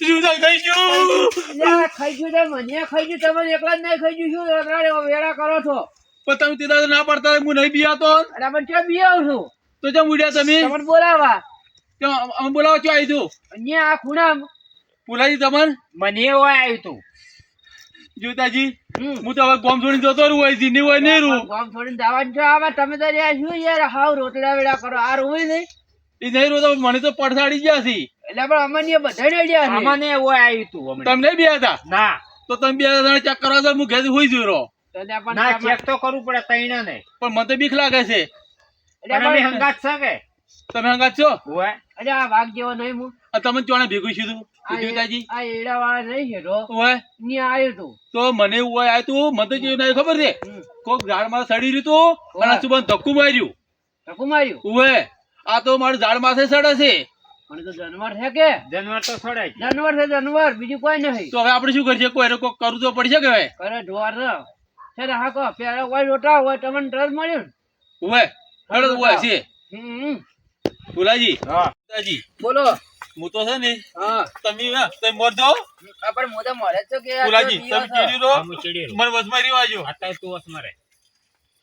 જુદા ગયું ખાઈ ગયું મને ખાઈ ગયું તમે એકલા જ નહીં ખાઈ ગયું શું રગડાડે વેળા કરો છો? પણ તમે ના પાડતા હું નહીં બીયાતો અને મને ક્યાં બિયાવ છું? તો ચમ ઉડ્યા તમે? તમને બોલાવા. અમે બોલાવો ચો આવી તું અહીંયા આ ખૂણા પુલાજી તમને મને એવું આવ્યું તું જોતાજી હું તો હવે ગોમ છોડીને જતો રહું હોય જીની હોય નહીં રહું ગામ છોડીને જવાનું છો આવા તમે તો રહ્યા શું યાર? હાવ રોટલા વેડા કરો. આ રોય નહીં. એ નહીં રોતો તો મને તો પડસાડી ગયા છે. એટલે પણ અમને બધા નડ્યા છે. અમને એવો આવ્યું તું હમણાં. તમે નહીં હતા ના. તો તમે બે જણા ચેક કરવા જાઓ, હું ઘેર હોઈ જોઈ ના ચેક તો કરવું પડે તઈને ને પણ મને તો બીક લાગે છે. એટલે અમે હંગાત છે કે? તમે હંગાત છો? હોય અરે આ વાઘ જેવો નહીં હું. તમે ચોણે ભેગું છું તું. તો મને એવું હોય તું મને તો જેવું ખબર છે? હમ. કોક ઝાડમાં સડી રહ્યું તું અને આ ધક્કું માર્યું. ટકું માર્યું? ઉવે આ તો મારું ઝાડ માથે સડે છે. પણ તો જાનવર છે કે? જાનવર તો છોડાય જાનવર છે જાનવર. બીજું કોઈ નહીં. તો હવે આપણે શું કરીએ? કોઈ કોક કરવું તો પડશે કે હવે? અરે ઢોર છે હા કહો પેલા કોઈ રોટા હોય તમને મળ્યું ઉવે હેડો ઉવે છે. હમ. ફુલાજી હા. ફુલાજી બોલો. હું તો છે ને તમે તમે મોર દો આ પણ મોઢે મળે જ છે કે પુલાજી તમે ચીડી. રહો હું રહું. મને વચમાં રહ્યો આજો અત્યારે તું વસ મારે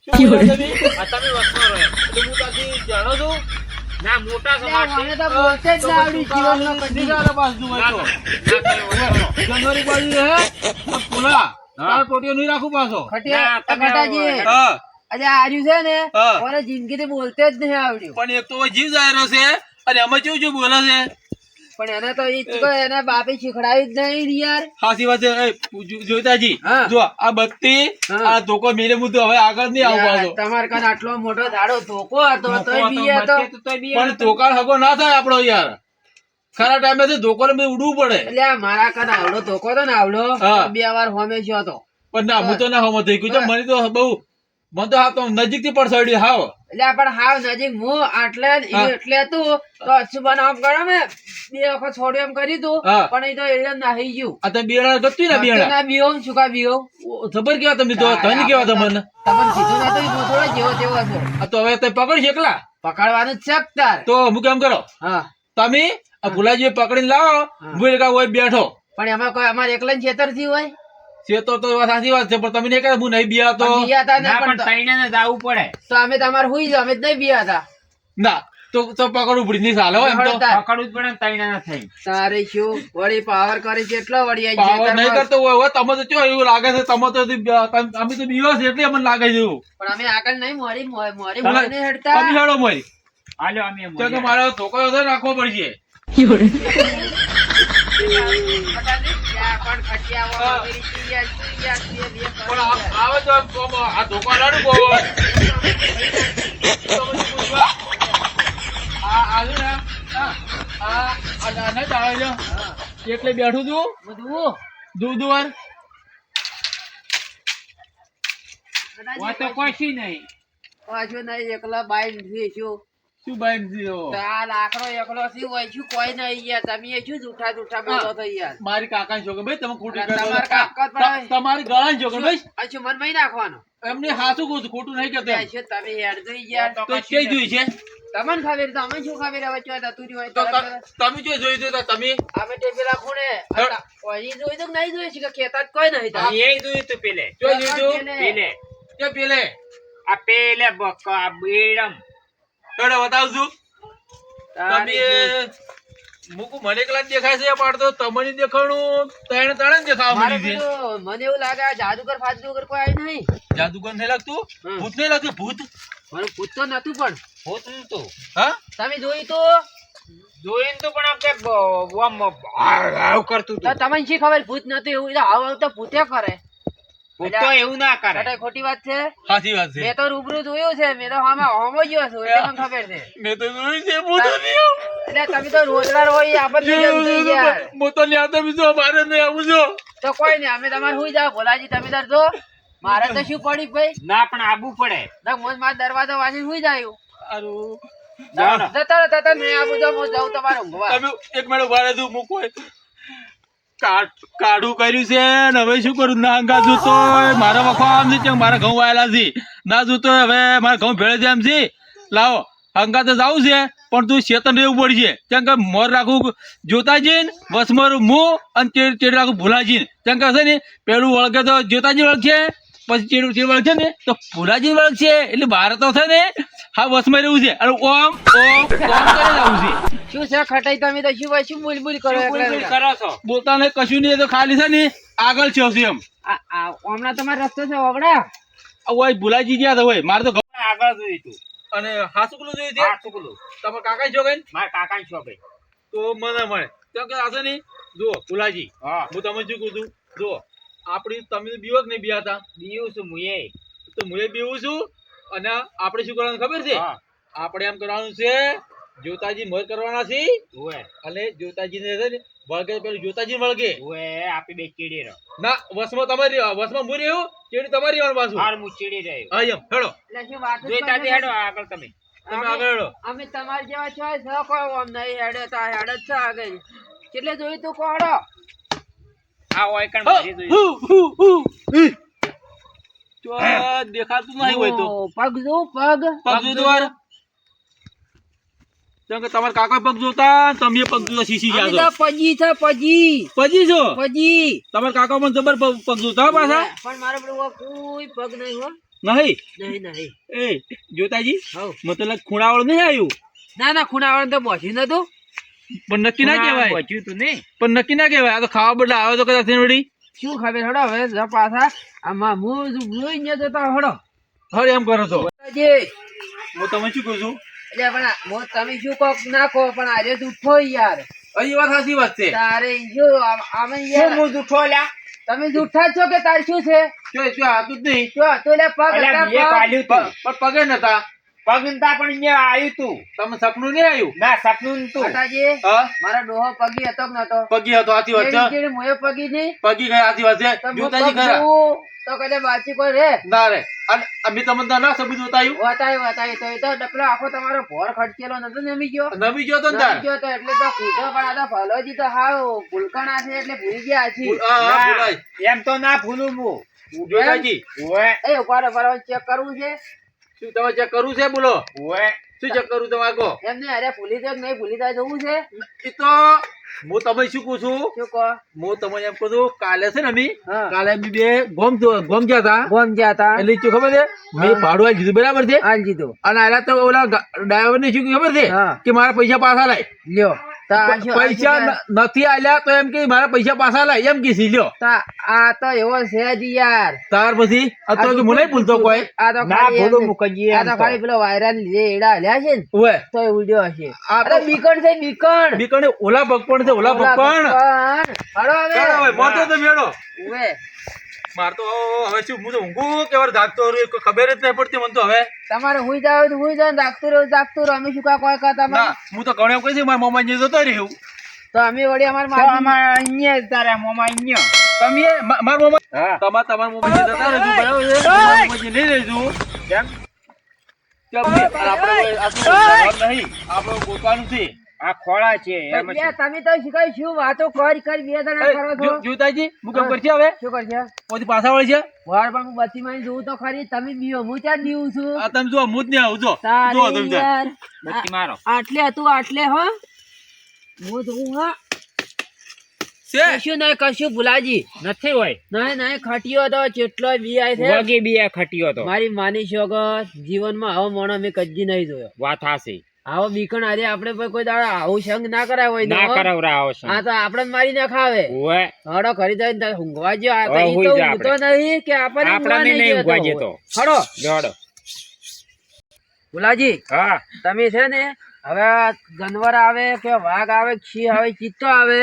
શું બોલો તમે? વસમાં રહો તો હું ત્યાંથી જાણો છું ના મોટા સમાજ મને તો બોલતે જ ના આવડી જીવનમાં કદી. બીજા પાછું હોય તો. જાન્યુઆરી બાજુ હે પુલા તારો ટોટીઓ નહીં રાખું પાછો ખટિયા- ખટાજી. હા આજે આર્યું છે ને હા. મને જિંદગીથી બોલતે જ નહીં આવડ્યું પણ એક તો જીવ જાયરો છે અને અમે કેવું કેવું બોલે છે પણ એને તો કોઈ બાપે શીખડાવી જ નહીં યાર. સાચી વાત છે. એ, જોઈતાજી જો આ બત્તી આ ધોકો મેરે મુદ્દો હવે આગળ નહીં આવું પાછો. તમારે કાન આટલો મોટો ધાડો ધોકો હતો ધોકો તોય હતો, તો તો પણ ધોકાળ હગો ના થાય આપણો યાર. ખરા ટાઈમે થી ધોકો ને ઉડવું પડે. એટલે મારા કાન આવડો ધોકો તો ને આવડો હા. બે વાર હોમે ગયો હતો પણ ના હું તો ના હોમો થઈ ગયું. છે. મને તો બહુ મને તો હા નજીકથી પડસડી હાવ એટલે પણ હાવ નજીક હું આટલે હા. એટલે હતું તો અશુભાન આમ કરો મે બે વખત છોડ્યું એમ કરી તું પણ એ તો એટલે નાહી ગયું આ તો બિયાણા ગતું ને બિયાણા ના બીઓ શું કા બીઓ ખબર કેવા તમે તો ધન કેવા તમને તમને કીધું તો ઈ થોડો જેવો તેવો હતો આ તો હવે તમે પકડી એકલા પકડવાનું છે તાર તો હું કેમ કરો હા તમે આ ભુલાજી પકડીને લાવો હા. હું એકા હોય બેઠો પણ એમાં કોઈ અમારે એકલા છેતરથી હોય છે તો તો સાચી વાત છે પણ તમે નહીં કહે હું નહીં બિયા તો. પણ તા ના પણ પણ તઈને ને જાવું પડે. તો અમે તમારે હુઈ જાવ અમે જ નહીં બીયા હતા ના તો તો પકડવું પડી નહીં ચાલે એમ તો. પકડવું જ પડે ને તઈને ના થઈ તારે શું? વળી પાવર કરી છે એટલો વળી આ પાવર નહીં કરતો હોય હવે તમે તો એવું લાગે છે તમે તો અમે તો બીવા છે એટલે અમને લાગે છે એવું. પણ અમે આગળ નહીં મોરી મોરી મોરી નહીં હેડતા. હેડો અમે તો મારો. ધોકો રાખવો પડશે. પણ. વગેરે બે. આવે તો આ ધોકો લાડુ બહુ હોય. તમે શું પૂછવા? આ આવ્યું ને આ આ જ આવે છે. એટલે બેઠું છું બધું દૂધ વાર હોય તો કશું નહીં પાછું નહીં એકલા બાઈ થી શું બાઈક છે ઓ? લાકડો એકલો થી હોય છું કોઈ નહીં યાર. તમે શું જૂઠા જૂઠા બોલો તો યાર? મારી કાકા છોકર ભાઈ તમે ખોટી કરો તમારી કાકા જ પણ ત- તમારી ગળા છોકર ભાઈ અચ્છા મન નહીં નાખવાનો? એમને હાસું કહું છું ખોટું નહીં કહેતો છે તમે યાર જોઈ યાર તો કે જોઈ છે? તમને ખબર તો અમે શું ખબર હવે ચોય તું હોય તો તમે જો જોઈ દો તો તમે. અમે તે પેલા ખૂણે. ઓય જોઈ તો નહીં જોઈ છે કે ખેતર જ કોઈ નહીં તો એ જોયું તો પેલે. જો જોઈ પેલે. પેલે. જો પેલે? આ પેલે બક આ બેડમ. બતાવજો. તારે તમે મુકુ મને એકલા જ દેખાય છે પાડતો તમને દેખાણું. ત્રણ ત્રણ દેખાવા મારે મળી છે. મને એવું લાગે જાદુગર ફાદુગર કોઈ આવી નહીં. જાદુગર નહીં લાગતું? ભૂત નહીં લાગતું? ભૂત? મને ભૂત તો નતું પણ. ભૂત નતું હા? તમે જોઈ તો? જોઈને તો પણ આમ કરતું તમે શી ખબર ભૂત નતું એવું? તો આવ તો ભૂતે કરે ભૂત તો એવું ના કરે ખોટી વાત છે? સાચી વાત છે. મેં તો રૂબરૂ જોયું છે મેં તો આમે હોમો ગયો છું એટલે મને ખબર છે. મેં તો જોયું છે ભૂત નહીં એટલે તમે તો રોજગાર હોય આપણને જમતું યાર હું તો ન્યા તો બીજો મારે નહીં આવું છો તો કોઈ નહીં અમે તમારે સુઈ જાવ ભોલાજી તમે તાર જો. મારે તો શું પડી ભાઈ? ના પણ આબુ પડે. ના મોજ માર દરવાજો વાંચી સુઈ જાય. જાઓ જતા જતા નહીં આપું તો હું જાઉં તમારે ઊંઘવા. તમે એક મિનિટ ઊભા રહેજો મૂકો કાઢ- કર્યું છે ને હવે શું કરું? ના અંગા જોતો મારા વખો આમ છે મારા ઘઉં વાયેલા છે. ના જોતો હવે મારા ઘઉં ભેળે છે એમ છે. લાવો. અંગા તો જવું છે, પણ તું ચેતન રહેવું પડશે. કેમ કે મોર રાખું જોતાજી ને, વસમર હું અને ચેડ ચેડ રાખું ભુલાજી કેમ કે છે ને, પેલું વળગે તો જોતાજી વળગે પછી ચેડ ચેડ છે ને તો ભુલાજી વળગશે એટલે બહાર તો છે ને હા વસમાં રહેવું છે. અને ઓમ ઓમ ઓમ કરે જવું છે. શું છે ખટાઈ તમે તો શું શું બોલ બોલ કરો કરો છો? પોતાને કશું નહીં તો ખાલી છે ને આગળ છે હશે એમ. હમણાં તમારો રસ્તો છે ઓગડા? ઓય ભુલાજી ગયા તો હોય મારે તો આગળ જોઈ તું. અને હાસુકલું આ છે ચૂકલું તમારા કાકા છો ગઈ મારા કાકા છો ભાઈ. તો મને મળે. તો કે આસે છે ને જુઓ ભુલાજી હા. હું તમને શું કહું છું જુઓ. આપણી તમે બીવો કે નહીં બિયાતા બીવું છું મુએ. તો મુએ બીવું છું? અને આપણે શું કરવાનું ખબર છે? આપણે એમ કરવાનું છે જોતાજી મોર કરવાના છે. ઓએ અને જોતાજી ને છે વળગે પેલું જોતાજી વળગે. ઓએ આપી બે ચીડી રહો ના વસમાં તમારી વસમાં હું રહ્યું ચેડી તમારી વાર પાછું. હાર હું ચીડી રહ્યો. હા એમ હેડો. એટલે શું વાત જ જોઈતા હેડો આગળ તમે. તમે આગળ હેડો. અમે તમારા જેવા છો છો કોઈ ઓમ નહીં હેડો તા હેડો હેડે આગળ. કેટલે જોયું તું કોડો આ હોય કણ હા, જોઈ હુ, હુ, હુ, હુ. તો દેખાતું નહીં હોય તો. પગ જો પગ. પગ જોતો વાર કે તમારા કાકા પગ જોતા તમે પગ જોતા સીસી ગયા પજી છે પજી. પજી છો? પજી. તમારા કાકા પણ જબર પગ જોતા પાછા? પણ મારે પેલું કોઈ પગ નહીં હો. નહીં? નહીં નહીં. એ જોતાજી. મતલબ ખૂણાવાળું નહીં આવ્યું? ના ના ખૂણાવળ તો બોસી નતું પણ નક્કી ના કહેવાય. પહોંચ્યું તું નહીં. પણ નક્કી ના કહેવાય. આ તો ખાવા બદલા આવે તો કદાચ વળી. શું ખબર હડો હવે જો પાછા આમાં હું જોઈ ને જતા હડો. હવે એમ કરો તો હું તમે શું કહું છું? એટલે પણ હું તમે શું કહો ના કહો પણ આજે દુઃખો યાર. અહીં વાત સાચી વાત છે. તારે જો આમ- યાર. હું જૂઠો લ્યા? તમે જૂઠા છો કે તાર શું છે? જો શું આતું જ નહીં. જો તો લે પગ હતા, પગ. પગે નતા. પગ પણ અહીંયા આવ્યું તું. તમે સપનું નહીં આવ્યું? ના સપનું તું. માતાજી મારા ડોહો પગી હતો નતો પગી હતો આથી વચ્ચે મોએ પગી નહીં. પગી ગયા આથી વચ્ચે જૂતાજી ખરા? તો કદે બાચી કોઈ રે. ના રે. અને અમે તમને ના સબૂત બતાયું બતાયું બતાયું તો એ તો ડપલો આખો તમારો ભોર ખડકેલો નતો નમી ગયો. નમી ગયો તો ને નમી ગયો તો એટલે તો કીધો પણ આ તો ભલોજી તો હાવ ભૂલકણા છે એટલે ભૂલી ગયા છે. એમ તો ના ભૂલું હું જોતાજી ઓય એ ઉપાડો ઉપાડો ચેક કરવું છે. શું તમે ચેક કરવું છે બોલો? ઓએ શું ચેક કરવું તમારે કહો નહીં અરે ભૂલી જાય કે નહીં ભૂલી જાય જવું છે. એ તો હું તમે શું કહું છું? શું કહો? હું તમને એમ કહું છું કાલે છે ને અમે હા. કાલે અમે બે ગોમ ગોમ ગયા હતા. ગોમ ગયા હતા. એટલે શું ખબર છે મેં ભાડું આલી દીધું બરાબર છે? હાલ દીધું. અને આલા તો ઓલા ડ્રાઈવર ને શું ખબર છે? હા. કે મારા પૈસા પાછા લાય. લ્યો. પૈસા નથી આલ્યા તો એમ કે મારા પૈસા પાછા લાય. એમ કીધી લ્યો આ તો એવો છે જ યાર. તાર પછી? આ તો મને ભૂલતો કોઈ. આ તો ના ભૂલો મુકજીએ આ તો. ખાલી પેલો વાયરલ લીધે એડા આલ્યા છે ને ઓય તો એ વિડિયો હશે. આ તો- બીકણ છે બીકણ. બીકણ ઓલા ભગપણ છે ઓલા ભગપણ. હાલો હવે. મોટો તો મેળો ઉવે. માર તો હવે શું હું તો ઊંઘું કે વાર જાગતો રહ્યો કોઈ ખબર જ નહીં પડતી મને તો હવે. તમારે હુઈ જાવ તો હુઈ જાવ જાગતું રહો જાગતું રહો. અમે શું કા કોઈ કરતા ના હું તો ઘણો કહી છે મારા મમ્મા ને જતો રહ્યું તો અમે વળી અમાર મારા મારી અમારે અહીંયા જ તારા મોમાં અહીંયા. તમે મારા મમ્મા હા. તમાર તમારા મમ્મા ને જતા રહેજો બરાબર છે? નહીં રહેજો. કેમ? કેમ આપણે આ શું નહીં. આપણે પોતાનું છે આ ખોળા છે તમે તો શીખાય શું વાતો કરી કરી બે જણા કરો છો? જોતાજી હું કેમ કરશે હવે? શું કરશે? પછી પાછા વળી છે? વાર પણ હું બત્તી માં જોઉં તો ખરી. તમે બીઓ હું ત્યાં બીવું છું. આ તમે જો હું જ નહીં આવું જો જો તમે ત્યાં. મારો. આટલે હતું આટલે હો. હું જોઉં હા. કશું નહીં કશું ભુલાજી. નથી હોય. નહીં નહીં ખટ્યો તો જેટલો બી છે. વગે બી ખટીયો તો. મારી માની શોગત જીવનમાં આવો મોણો મેં કદી નહીં જોયો. વાત હાસી આવો બીકણ આજે આપણે કોઈ દાડો આવું સંગ ના કરાય હોય ના કરાવરા આવો આ તો આપણે મારી ના ખાવે. ઓય હડો ખરી જાય ને ઊંઘવા જો આ તો ઈ તો ઊંઘતો નહીં કે આપણે આપણે નહીં ઊંઘવા જતો. હડો જોડો ભુલાજી હા. તમે છે ને હવે જાનવર આવે કે વાઘ આવે કે સિંહ આવે ચિત્તો આવે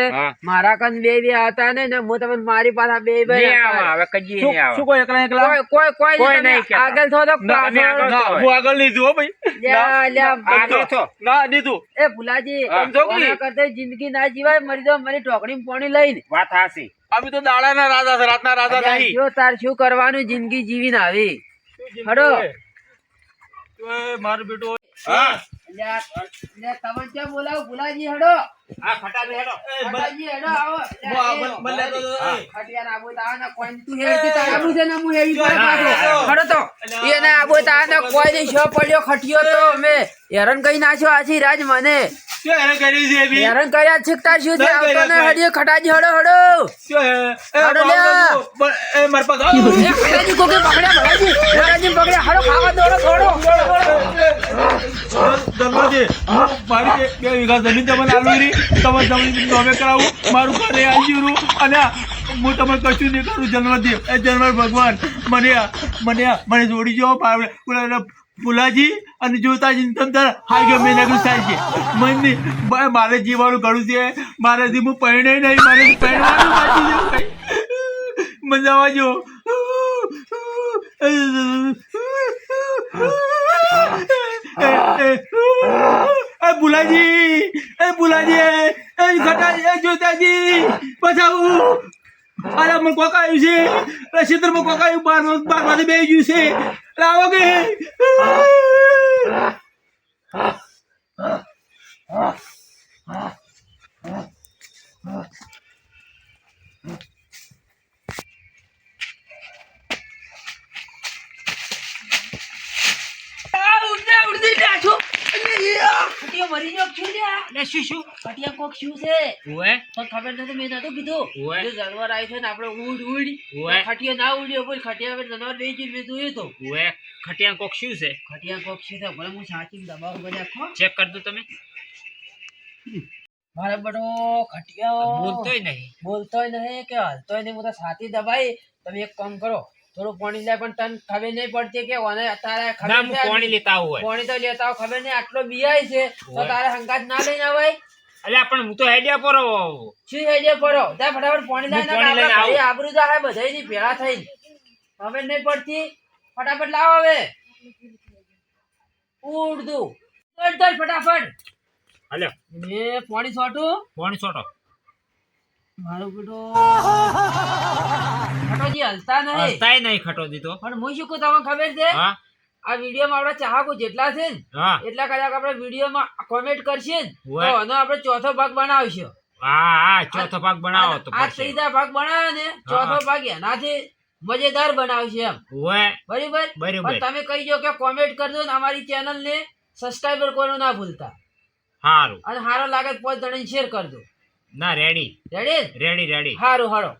મારા કન બે બે હતા ને ને હું તમને મારી પાસે બે બે આવે કજી નહીં આવે. શું કોઈ એકલા એકલા? કોઈ કોઈ કોઈ નહીં, આગળ થો તો અમે આગળ- હું આગળ નહીં જો ભાઈ. લ્યા, લ્યા, આગળ થો. ના દીધું એ ભુલાજી. કોના કરતે જિંદગી ના જીવાય? મરી જો મારી ટોકડી પોણી લઈને. વાત હાસી અમે તો દાડાના રાજા છે રાતના રાજા નહીં. જો તાર શું કરવાનું જિંદગી જીવીને આવી. હડો. મારું બેટો હા. તમને ક્યાં બોલાવો? ભુલાજી હડો. હા ખટા બે હેડો ખટાજી હેડો આવો. આ બનલે તો- હા. ખટિયાને આબુ તો આને કોઈ તું હેડતી તારે આબુ છે ને હું હેડી હા, પાડો. ખડો તો. એને આબુ તો આને કોઈ નહીં શો પડ્યો ખટિયો તો અમે હેરાન કઈ નાખ્યો આછી રાજ મને શું કર્યું છે બી? હેરાન કર્યા શીખતા શું છે આવતો ને કાંઈ. ખટાજી હડો હડો શું હે? એ હાડો બાપ લ્યા. બાપુ, પણ એ મારા પાસે આવો. એ ખટાજી કોકે પકડ્યા ભલાજી ખટાજી પકડ્યા હડો ખાવા દોડો દોડો ધર્માજી, મારી બે બે વીઘા જમીન તમને આલુ રી તમે જમીન નોમે કરાવું. મારું ઘરે આવી અને હું તમને કશું નહીં કરું જન્મથી એ જન્મ ભગવાન. મને મને મને જોડી જાઓ ફુલાજી અને જોતાજી તમે તાર હાઈ ગમે નાખ્યું થાય છે. મારે જીવાનું ઘણું છે. મારાથી હું પહેણે નહીં. મારે પરણવાનું બાકી છે ભાઈ. મને જવા જો એ બુલાજી એ બુલાજી, એ ઘટાજી એ જોતાજી બચાવું અરે મને કોક આવ્યું છે, અરે ક્ષેત્રમાં કોક આવ્યું બાર બારમાંથી બે ગયું છે. લાવો કે. ખટિયો મરી ગયો શું લ્યા લે શું શું? ખટિયા કોક શું છે? ઓએ તો ખબર નથી મેં નતું કીધું. ઓવે. જાનવર આવી છે ને આપણે ઉડ ઉડ ઓવે. ખટિયો ના ઉડ્યો બોલ ખટિયા પર જાનવર બેસી ગયું મેં જોયું તો ઓએ ખટિયા કોક શું છે? ખટિયા કોક છે? ભલે હું સાચી દબાવ ખો ચેક કર દો તમે. મારે બડો ખટિયો. બોલતોય નહીં. બોલતોય નહીં કે હાલતોય નહીં હું તો સાથી દબાઈ. તમે એક કામ કરો થોડું પાણી લે પણ તને ખબર નહીં પડતી કે ઓને તારે ખબર છે પાણી લેતા હોય. પાણી તો લેતા હોય ખબર નહીં આટલો બિયાય છે તો તારે હંગાત ના લઈને આવાય? અલ્યા પણ હું તો હેડિયા પરો શું હેડિયા પરો ત્યાં ફટાફટ પાણી લઈને પાણી લઈને આવું. આબરૂ જાય બધાયની ભેળા થઈ ખબર નહીં પડતી? ફટાફટ લાવ હવે. ઉડતું ફટાફટ. અલ્યા. મેં પાણી છોટું? પાણી છોટો. મારું બેટો. ફટોજી હલતા નહીં. હસતાય નહીં ખટો દીધો પણ હું શું કહું તમને ખબર છે? આ વિડીયોમાં આપણા ચાહકો જેટલા છે ને એટલા કદાચ આપણે વિડીયોમાં કોમેન્ટ કરશે તો આનો આપણે ચોથો ભાગ બનાવશું. હા હા ચોથો ભાગ બનાવો તો આ ત્રીજા ભાગ બનાવે ને ચોથો ભાગ એનાથી મજેદાર બનાવશે એમ. બરોબર? બરાબર. તમે કહી દો કે કોમેન્ટ કરજો ને અમારી ચેનલ ને સબસ્ક્રાઈબર કરવાનું ના ભૂલતા. સારું અને સારો લાગે તો પાંચ જણાને શેર કરજો ના રેડી. Ready ready ready. સારું હારો.